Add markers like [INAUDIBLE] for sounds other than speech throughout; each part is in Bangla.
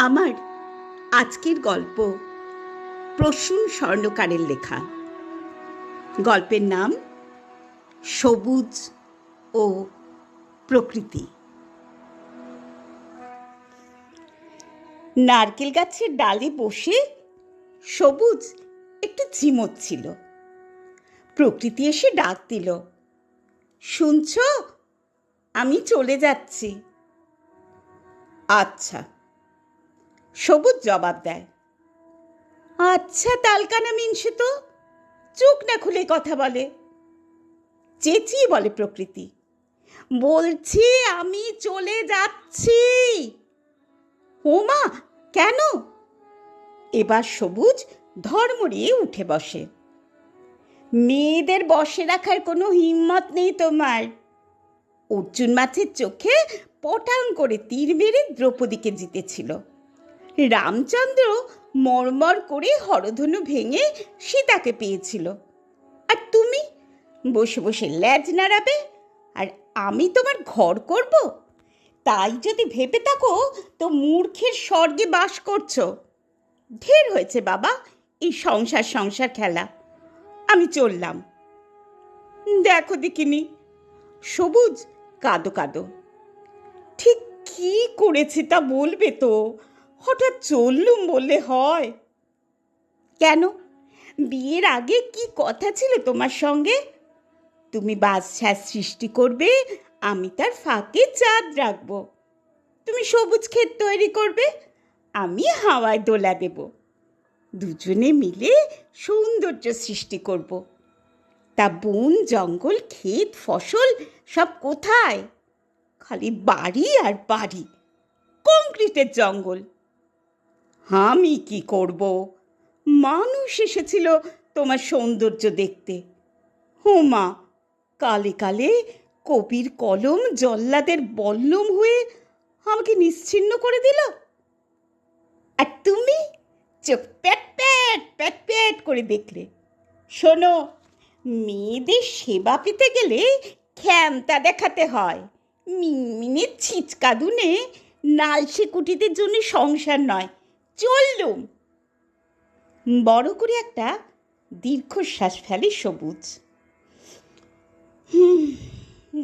আমার আজকের গল্প প্রসূন স্বর্ণকারের লেখা। গল্পের নাম সবুজ ও প্রকৃতি। নারকেল গাছের ডালে বসে সবুজ একটু ঝিমোচ্ছিল প্রকৃতি এসে ডাক দিল, শুনছ? আমি চলে যাচ্ছি। আচ্ছা। সবুজ জবাব দেয়। আচ্ছা তালকানা মিনসে তো চোখ না খুলে কথা বলে। চেঁচিয়ে বলে প্রকৃতি। বলছি, আমি চলে যাচ্ছি। ওমা, কেন? এবার সবুজ ধর্মড়িয়ে উঠে বসে। মেয়েদের বসে রাখার কোনো হিম্মত নেই তোমার। অর্জুন মাছের চোখে পটাং করে তীর মেরে দ্রৌপদীকে জিতেছিল। রামচন্দ্র মরমর করে হরধনু ভেঙে সীতাকে পেয়েছিল। আর তুমি? বসে বসে ল্যাজ নাড়াবে? আর আমি তোমার ঘর করব? তাই যদি ভেবে থাকো, তো মূর্খের স্বর্গে বাস করছ। ঢের হয়েছে বাবা এই সংসার সংসার খেলা। আমি চললাম। দেখো দেখিনি, সবুজ কাঁদো কাঁদো। ঠিক কি করেছি তা বলবে তো? হঠাৎ চললুম বললে হয়। কেন? বিয়ের আগে কি কথা ছিল তোমার সঙ্গে? তুমি বাদশাহ সৃষ্টি করবে, আমি তার ফাঁকে চাঁদ রাখব। তুমি সবুজ ক্ষেত তৈরি করবে, আমি হাওয়ায় দোলা দেব। দুজনে মিলে সৌন্দর্য সৃষ্টি করব। তা বন, জঙ্গল, ক্ষেত, ফসল সব কোথায়? খালি বাড়ি আর বাড়ি, কংক্রিটের জঙ্গল। আমি কি করব? মানুষ এসেছিল তোমার সৌন্দর্য দেখতে। হোমা কালে কালে কবির কলম জল্লাদের বল্লম হয়ে আমাকে নিশ্চিন্ন করে দিল। আর তুমি চোখ প্যাট প্যাট প্যাট প্যাট করে দেখলে। শোনো, মেয়েদের সেবা পেতে গেলে ক্ষমতা দেখাতে হয়। মিনমিনে ছিচকাদুনে নালসে কুটিদের জন্য সংসার নয়। চললুম বড় করে একটা দীর্ঘশ্বাস ফেলে সবুজ। হুম,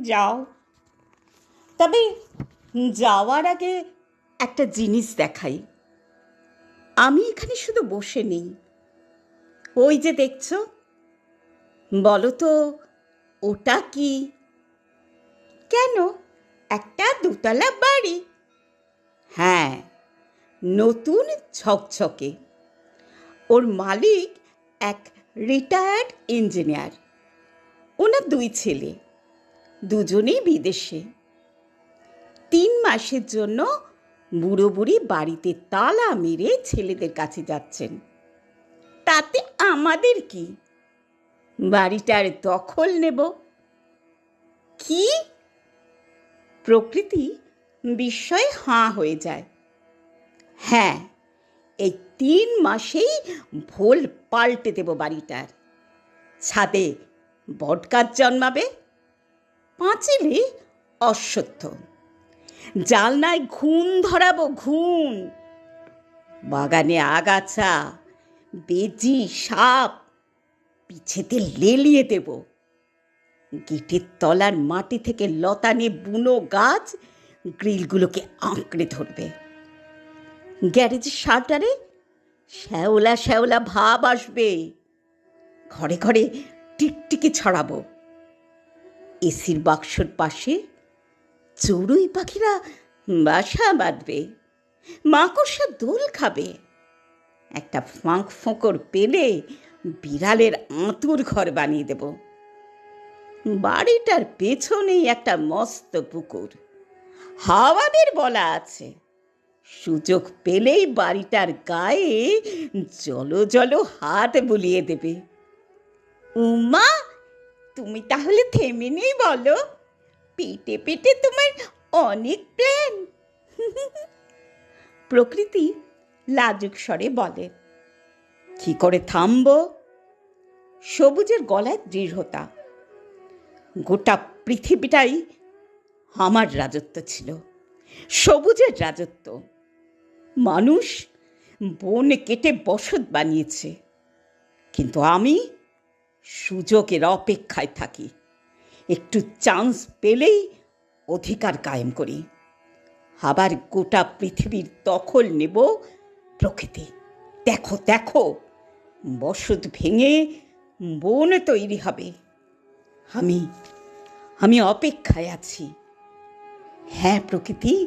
যাও। তবে যাওয়ার আগে একটা জিনিস দেখাই। আমি এখানে শুধু বসে নেই। ওই যে দেখছ? বলো তো, ওটা কি? কেন? একটা দুতলা বাড়ি। নতুন ছকছকে। ওর মালিক এক রিটায়ার্ড ইঞ্জিনিয়ার ওনার দুই ছেলে। দুজনেই বিদেশে। তিন মাসের জন্য বুড়ো বুড়ি বাড়িতে তালা মেরে ছেলেদের কাছে যাচ্ছেন। তাতে আমাদের কি? বাড়িটার দখল নেব। কি? প্রকৃতি বিস্ময়ে হাঁ হয়ে যায়। হ্যাঁ এই তিন মাসেই ভোল পাল্টে দেব বাড়িটার। ছাদে বটগাছ জন্মাবে, পাঁচিলে অশ্বত্থ। জালনায় ঘুণ ধরাবো ঘুণ বাগানে আগাছা, বেজি, সাপ, পিছেতে লেলিয়ে দেব। গেটের তলার মাটি থেকে লতানে বুনো গাছ গ্রিলগুলোকে আঁকড়ে ধরবে। গ্যারেজের শাটারে শ্যাওলা শ্যাওলা ভাব আসবে। ঘরে ঘরে টিকটিকি ছড়াবো। এসির বাক্সর পাশে চড়ুই পাখিরা বাসা বাঁধবে। মাকড়সা দোল খাবে। একটা ফাঁক ফোঁকর পেলে বিড়ালের আঁতুর ঘর বানিয়ে দেব। বাড়িটার পেছনেই একটা মস্ত পুকুর। হাওয়াদের বলা আছে। সুযোগ পেলেই বাড়িটার গায়ে জলো জলো হাত বুলিয়ে দেবে। উমা, তুমি তাহলে থেমে নেই বলো। পেটে পেটে তোমার অনেক প্ল্যান। [LAUGHS] প্রকৃতি লাজুক স্বরে বলে, কি করে থামবো? সবুজের গলায় দৃঢ়তা। গোটা পৃথিবীটাই আমার রাজত্ব ছিল, সবুজের রাজত্ব। মানুষ বন কেটে বসত বানিয়েছে। কিন্তু আমি সুযোগের অপেক্ষায় থাকি। একটু চান্স পেলেই অধিকার কায়েম করি। আবার গোটা পৃথিবীর দখল নেব প্রকৃতি। দেখো দেখো, বসত ভেঙে বন তৈরি হবে। আমি আমি অপেক্ষায় আছি। হ্যাঁ প্রকৃতি।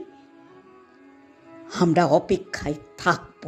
আমরা অপেক্ষায় থাকব।